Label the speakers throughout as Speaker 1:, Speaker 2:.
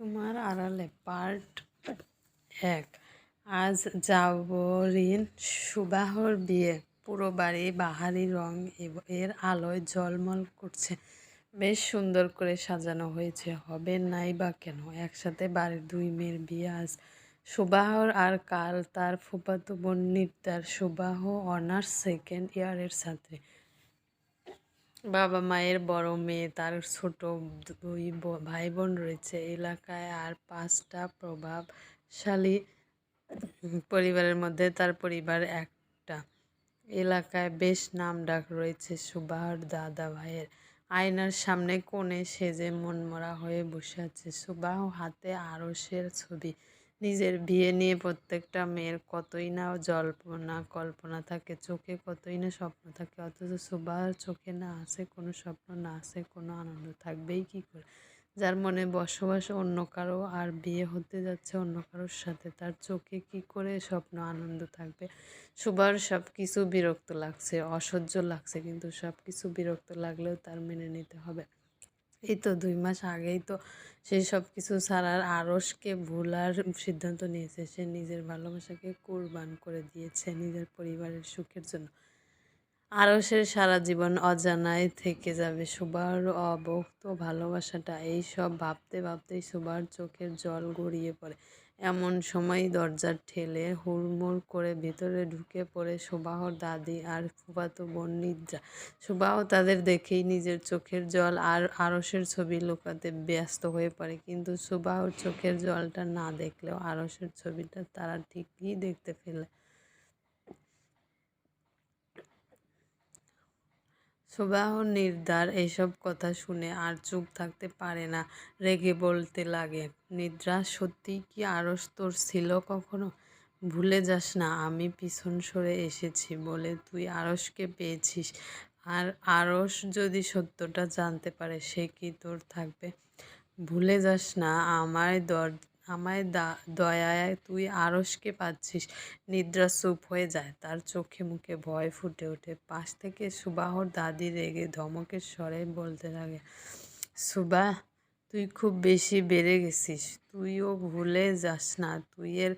Speaker 1: তোমার আড়ালে পার্ট এক। আজ জাবরিন সুবাহর বিয়ে। পুরো বাড়ি বাহারি রং এর আলোয় ঝলমল করছে। বেশ সুন্দর করে সাজানো হয়েছে। হবে নাই বা কেন? একসাথে বাড়ির দুই মেয়ের বিয়ে আজ। সুবাহর আর কাল তার ফুফাতো বোন নির্তার সুবাহ অনার্স সেকেন্ড ইয়ারের ছাত্রী। বাবা মায়ের বড় মেয়ে, তার ছোট দুই ভাই বোন রয়েছে। এলাকায় আর পাঁচটা প্রভাবশালী পরিবারের মধ্যে তার পরিবার একটা। এলাকায় বেশ নামডাক রয়েছে সুবাহর দাদা ভাইয়ের। আয়নার সামনে কোণে সেজে মনমরা হয়ে বসে আছে সুবাহ, হাতে আরসের ছবি। নিজের বিয়ে নিয়ে প্রত্যেকটা মেয়ের কতই না জল্পনা, কল্পনা থাকে, চোখে কতই না স্বপ্ন থাকে, অথচ সুবাহর চোখে না আসে, কোনো স্বপ্ন না আসে, কোনো আনন্দ থাকবেই কি করে? যার মনে বসবাস অন্য কারও আর বিয়ে হতে যাচ্ছে অন্য কারোর সাথে, তার চোখে কি করে স্বপ্ন, আনন্দ থাকবে? সুবার সব কিছু বিরক্ত লাগছে, অসহ্য লাগছে, কিন্তু সব কিছু বিরক্ত লাগলেও তার মেনে নিতে হবে। এই তো দুই মাস আগেই তো সেই সব কিছু ছাড়ার আরসকে ভোলার সিদ্ধান্ত নিয়েছে। সে নিজের ভালোবাসাকে কোরবান করে দিয়েছে নিজের পরিবারের সুখের জন্য। আরসের সারা জীবন অজানায় থেকে যাবে সুবার অবক্ত ভালোবাসাটা। এই সব ভাবতে ভাবতেই সুবার চোখের জল গড়িয়ে পড়ে। এমন সময় দরজার ঠেলে হুড়মুড় করে ভেতরে ঢুকে পড়ে সুবাহর দাদি আর ফুফাতো বোন নিদ্রা। সুবাহ তাদের দেখেই নিজের চোখের জল আর আরসের ছবি লুকাতে ব্যস্ত হয়ে পড়ে। কিন্তু সুবাহর চোখের জলটা না দেখলেও আরসের ছবিটা তারা ঠিকই দেখতে ফেলে সুবাহ নির্দার এসব কথা শুনে আর চুপ থাকতে পারে না, রেগে বলতে লাগে, নিদ্রা সত্যি কি আরস তোর ছিল কখনো? ভুলে যাস না, আমি পিছন সরে এসেছি বলে তুই আরসকে পেয়েছিস। আর আরস যদি সত্যটা জানতে পারে, সে কি তোর থাকবে? ভুলে যাস না, আমায় দর আমায় দা, দয়ায় তুই আরসকে পাচ্ছিস। নিদ্রা চুপ হয়ে যায়। তার চোখে মুখে ভয় ফুটে ওঠে। পাশ থেকে সুবাহর দাদি রেগে ধমকের স্বরে বলতে লাগে সুবাহ তুই খুব বেশি বেড়ে গেছিস। তুইও ভুলে যাস না, তুই এর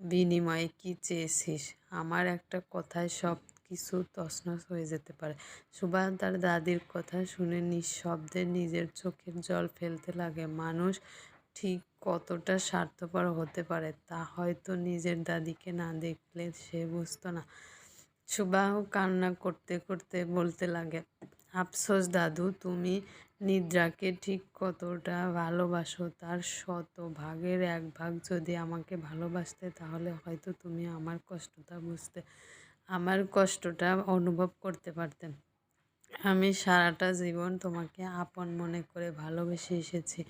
Speaker 1: বিনিময়ে কি চেয়েছিস? আমার একটা কথায় সব কিছু তছনছ হয়ে যেতে পারে। সুবাহ তার দাদির কথা শুনে নিঃশব্দে নিজের চোখের জল ফেলতে লাগে। মানুষ ঠিক কতটা স্বার্থপর হতে পারে তা হয়তো নিজের দাদিকে না দেখলে সে বুঝতো না। সুবাহ কান্না করতে করতে বলতে লাগে, আফসোস দাদু, তুমি নিদ্রাকে ঠিক কতটা ভালোবাসো? তার শত ভাগের এক ভাগ যদি আমাকে ভালোবাসতে, তাহলে হয়তো তুমি আমার কষ্টটা বুঝতে, আমার কষ্টটা অনুভব করতে পারতেন আমি সারাটা জীবন তোমাকে আপন মনে করে ভালোবেসে এসেছি।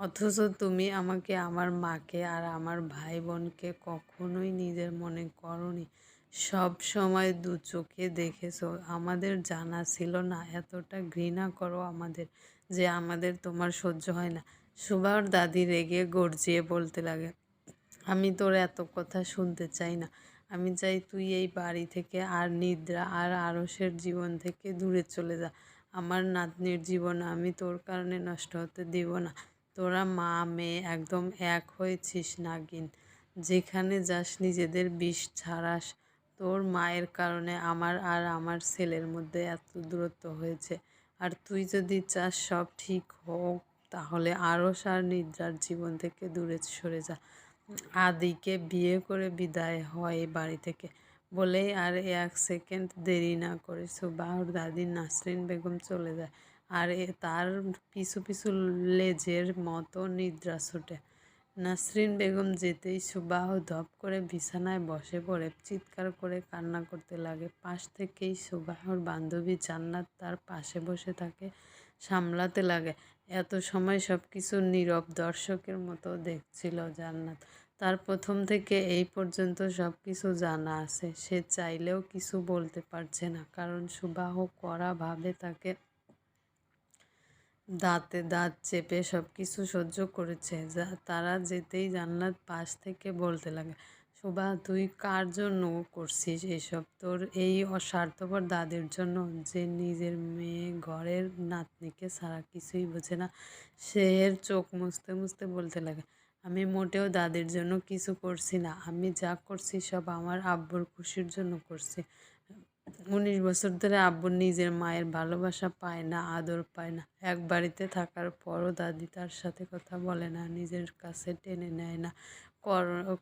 Speaker 1: অথচ তুমি আমাকে, আমার মাকে আর আমার ভাই বোনকে কখনোই নিজের মনে করনি। সব সময় দু চোখে দেখেছ। আমাদের জানা ছিল না, এতটা ঘৃণা করো আমাদের যে আমাদের তোমার সহ্য হয় না। সুভার দাদি রেগে গর্জিয়ে বলতে লাগে, আমি তোর এত কথা শুনতে চাই না। আমি চাই তুই এই বাড়ি থেকে আর নিদ্রা আর আরসের জীবন থেকে দূরে চলে যা। আমার নাতনির জীবন আমি তোর কারণে নষ্ট হতে দিব না। তোরা মা মেয়ে একদম এক হয়েছিস নাগিন। যেখানে যাস নিজেদের বিষ ছাড়াস। তোর মায়ের কারণে আমার আর আমার ছেলের মধ্যে এত দূরত্ব হয়েছে। আর তুই যদি চাস সব ঠিক হোক, তাহলে আরও সার নিদ্রার জীবন থেকে দূরে সরে যা। আদিকে বিয়ে করে বিদায় হয় এই বাড়ি থেকে। বলেই আর এক সেকেন্ড দেরি না করে সুবাহর দাদি নাসরিন বেগম চলে যায়। আর তার পিছু পিছু লেজের মতো নিদ্রা ছুটে। নাসরিন বেগম যেতেই সুবাহ ধপ করে বিছানায় বসে পড়ে, চিৎকার করে কান্না করতে লাগে। পাশ থেকেই সুবাহর বান্ধবী জান্নাত তার পাশে বসে থাকে সামলাতে লাগে। এত সময় সব কিছু নীরব দর্শকের মতো দেখছিল জান্নাত। তার প্রথম থেকে এই পর্যন্ত সব কিছু জানা আছে। সে চাইলেও কিছু বলতে পারছে না, কারণ সুবাহ কড়াভাবে তাকে দাঁতে দাঁত চেপে সব কিছু সহ্য করেছে। যা, তারা যেতেই জান্নাত পাশ থেকে বলতে লাগে, শোভা, তুই কার জন্য করছিস এসব? তোর এই অস্বার্থপর দাদির জন্য যে নিজের মেয়ে ঘরের নাতনিকে ছাড়া কিছুই বোঝে না, সে এর চোখ মুছতে মুছতে বলতে লাগে, আমি মোটেও দাদির জন্য কিছু করছি না, আমি যা করছি সব আমার আব্বুর খুশির জন্য করছি। উনিশ বছর ধরে আব্বু নিজের মায়ের ভালোবাসা পায় না, আদর পায় না। এক বাড়িতে থাকার পরও দাদি তার সাথে কথা বলে না, নিজের কাছে টেনে নেয় না।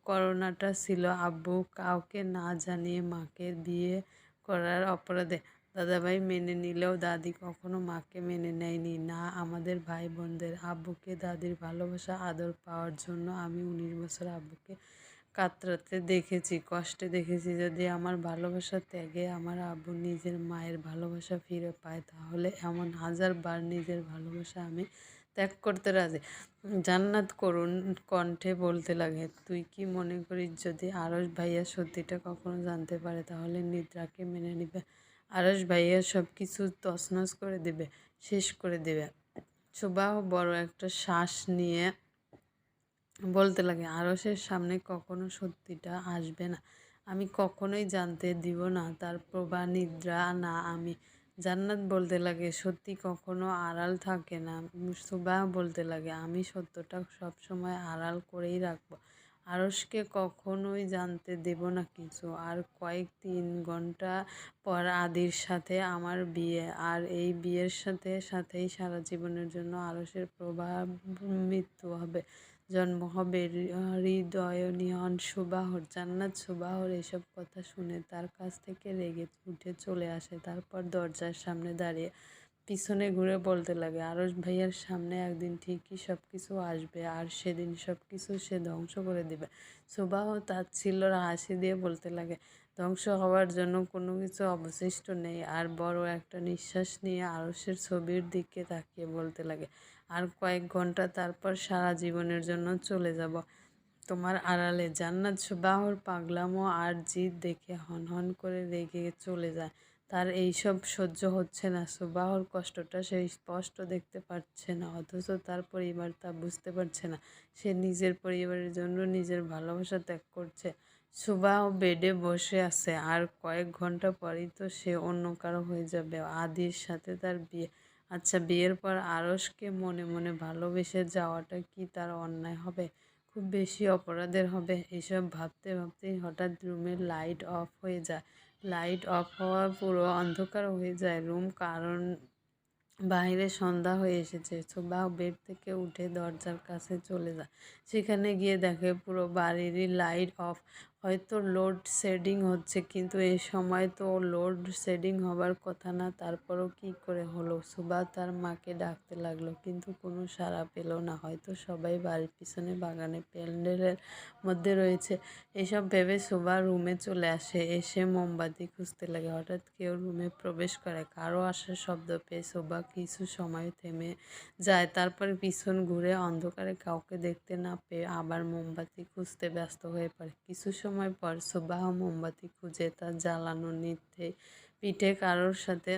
Speaker 1: করোনাটা ছিল আব্বু কাউকে না জানিয়ে মাকে বিয়ে করার অপরাধে। দাদাভাই মেনে নিলেও দাদি কখনো মাকে মেনে নেয়নি। না, আমাদের ভাই বোনদের আব্বুকে দাদির ভালোবাসা, আদর পাওয়ার জন্য আমি উনিশ বছর আব্বুকে কাতরাতে দেখেছি, কষ্টে দেখেছি যদি আমার ভালোবাসা ত্যাগে আমার আব্বু নিজের মায়ের ভালোবাসা ফিরে পায়, তাহলে এমন হাজার বার নিজের ভালোবাসা আমি ত্যাগ করতে রাজি। জান্নাত করুন কণ্ঠে বলতে লাগে, তুই কি মনে করিস যদি আরস ভাইয়া সত্যিটা কখনো জানতে পারে, তাহলে নিদ্রাকে মেনে নিবে। আরস ভাইয়া সব কিছু তছনছ করে দিবে, শেষ করে দিবে। সুবাহ বড় একটা শ্বাস নিয়ে বলতে লাগে আরসের সামনে কখনো সত্যিটা আসবে না। আমি কখনোই জানতে দিব না, তার প্রভা, নিদ্রা না আমি। জান্নাত বলতে লাগে, সত্যি কখনো আড়াল থাকে না। সুবাহ বলতে লাগে, আমি সত্যটা সবসময় আড়াল করেই রাখব। আরসকে কখনোই জানতে দেব না কিছু। আর কয়েক তিন ঘণ্টা পর আদির সাথে আমার বিয়ে, আর এই বিয়ের সাথে সাথেই সারা জীবনের জন্য আরসের প্রভাব মৃত্যু হবে। জন্ম হবে হৃদয়নিয়ন সুবাহর, জান্নাত, সুবাহর এসব কথা শুনে তার কাছ থেকে রেগে উঠে চলে আসে। তারপর দরজার সামনে দাঁড়িয়ে পিছনে ঘুরে বলতে লাগে আরস ভাইয়ার সামনে একদিন ঠিকই সব কিছু আসবে আর সেদিন সব কিছু সে ধ্বংস করে দিবে। সুবাহ তার ছিল হাসি দিয়ে বলতে লাগে, ধ্বংস হওয়ার জন্য কোনো কিছু অবশিষ্ট নেই। আর বড় একটা নিঃশ্বাস নিয়ে আরসের ছবির দিকে তাকিয়ে বলতে লাগে আর কয়েক ঘণ্টা তারপর সারা জীবনের জন্য চলে যাব। তোমার আড়ালে জান্নাত সুবাহর পাগলামো আর জিদ দেখে হন হন করে রেগে চলে যায়। তার এইসব সহ্য হচ্ছে না। সুবাহর কষ্টটা সে স্পষ্ট দেখতে পাচ্ছে না, অথচ তার পরিবার তা বুঝতে পারছে না। সে নিজের পরিবারের জন্য নিজের ভালোবাসা ত্যাগ করছে। সুবাহ বেডে বসে আছে। আর কয়েক ঘণ্টা পরেই তো সে অন্য কারও হয়ে যাবে। আদির সাথে তার বিয়ে। আচ্ছা বিয়ের পর আরসকে মনে মনে ভালোবেসে যাওয়াটা কি তার অন্যায় হবে? খুব বেশি অপরাধের হবে। এসব ভাবতে ভাবতেই হঠাৎ রুমের লাইট অফ হয়ে যায়। লাইট অফ হওয়ার পুরো অন্ধকার হয়ে যায়। রুম কারণ বাইরে সন্ধ্যা হয়ে এসেছে। বা বেড থেকে উঠে দরজার কাছে চলে যায়। সেখানে গিয়ে দেখে পুরো বাড়িরই লাইট অফ হয়তো লোড শেডিং হচ্ছে, কিন্তু এই সময় তো লোড শেডিং হবার কথা না, তারপরও কি করে হলো? সুবা তার মাকে ডাকতে লাগল, কিন্তু কোনো সাড়া পেল না। হয়তো সবাই বাড়ির পিছনে বাগানে প্যান্ডেলের মধ্যে রয়েছে। এসব ভেবে সুবা রুমে চলে আসে, এসে মোমবাতি খুঁজতে লাগে। হঠাৎ কেউ রুমে প্রবেশ করে, কারও আসার শব্দ পেয়ে সুবা কিছু সময় থেমে যায়, তারপর পিছন ঘুরে অন্ধকারে কাউকে দেখতে না পেয়ে আবার মোমবাতি খুঁজতে ব্যস্ত হয়ে পড়ে। কিছু সময় পর সুবাহ মোমবাতি খুঁজে তার জ্বালানো নিতে পিঠে কারোর সাথে।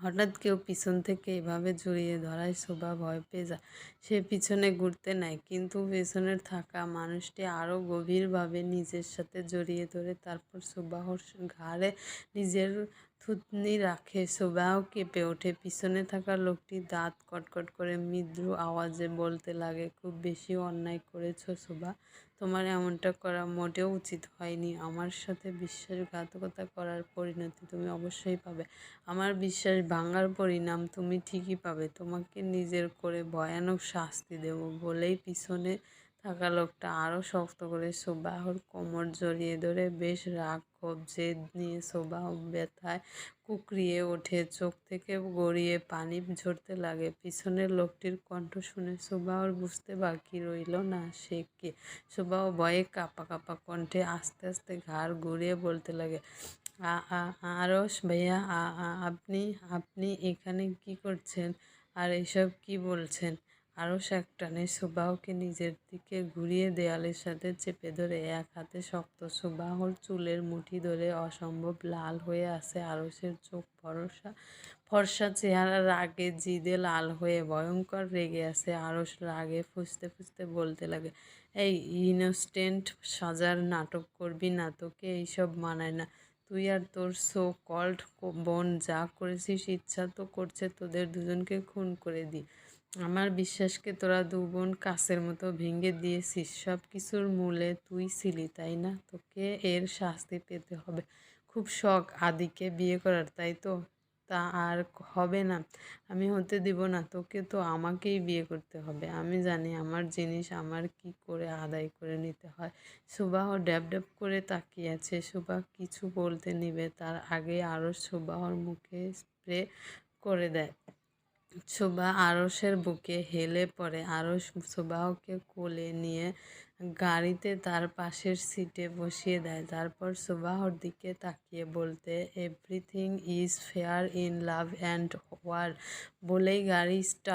Speaker 1: হঠাৎ কেউ পিছন থেকে এভাবে জড়িয়ে ধরায় শোভা ভয় পেয়ে যায়। সে পিছনে ঘুরতে নেয়, কিন্তু পেছনের থাকা মানুষটি আরও গভীরভাবে নিজের সাথে জড়িয়ে ধরে। তারপর শোভাহর ঘাড়ে নিজের থুতনি রাখে। সুবাহ কেঁপে ওঠে। পিছনে থাকা লোকটি দাঁত কটকট করে মৃদু আওয়াজে বলতে লাগে, খুব বেশি অন্যায় করেছ সুবা তোমার এমনটা করা মোটেও উচিত হয়নি। আমার সাথে বিশ্বাসঘাতকতা করার পরিণতি তুমি অবশ্যই পাবে। আমার বিশ্বাস ভাঙার পরিণাম তুমি ঠিকই পাবে। তোমাকে নিজের করে ভয়ানক শাস্তি দেব বলেই পিছনে থাকা লোকটা আরও শক্ত করে সোবাহর কোমর জড়িয়ে ধরে বেশ রাগ ক্ষোভ জেদ নিয়ে সোবাহ ব্যথায় কুকরিয়ে ওঠে। চোখ থেকে গড়িয়ে পানি ঝরতে লাগে। পিছনের লোকটির কণ্ঠ শুনে সোবাহর বুঝতে বাকি রইল না সে কে। সোবাহ ভয়ে কাপা কাপা কণ্ঠে আস্তে আস্তে ঘাড় ঘুরিয়ে বলতে লাগে আরস ভাইয়া আপনি আপনি এখানে কি করছেন? আর এসব কি বলছেন? আরও টানে সুবাহকে নিজের দিকে ঘুরিয়ে দেয়ালের সাথে চেপে ধরে এক হাতে শক্ত সুবাহর চুলের মুঠি ধরে অসম্ভব লাল হয়ে আছে আরসের চোখ। ভরসা, ফর্সা চেহারা রাগে জিদে লাল হয়ে ভয়ঙ্কর রেগে আছে আরস রাগে ফুসতে ফুসতে বলতে লাগে, এই ইনোস্টেন্ট সাজার নাটক করবি না, তোকে এইসব মানায় না। তুই আর তোর সো কল্ড বোন যা করেছিস, ইচ্ছা তো করছে তোদের দুজনকে খুন করে দি। আমার বিশ্বাসকে তোরা দু বোন কাছের মতো ভেঙে দিয়েছিস সব কিছুর মূলে তুই ছিলি, তাই না? তোকে এর শাস্তি পেতে হবে। খুব শখ আদিকে বিয়ে করার, তাই তো? তা আর হবে না। আমি হতে দিব না, তোকে তো আমাকেই বিয়ে করতে হবে। আমি জানি আমার জিনিস আমার কি করে আদায় করে নিতে হয়। সুবাহ ড্যাব ড্যাব করে তাকিয়ে আছে, সুবাহ কিছু বলতে নিবে, তার আগে আরও সুবাহর মুখে স্প্রে করে দেয়। সুবা আরসের বুকে হেলে পড়ে। আরস সুবাহকে কোলে নিয়ে গাড়িতে তার পাশের সিটে বসিয়ে দেয়। তারপর সুবাহর দিকে তাকিয়ে বলতে everything is fair in love and war বলেই গাড়ি স্টার্ট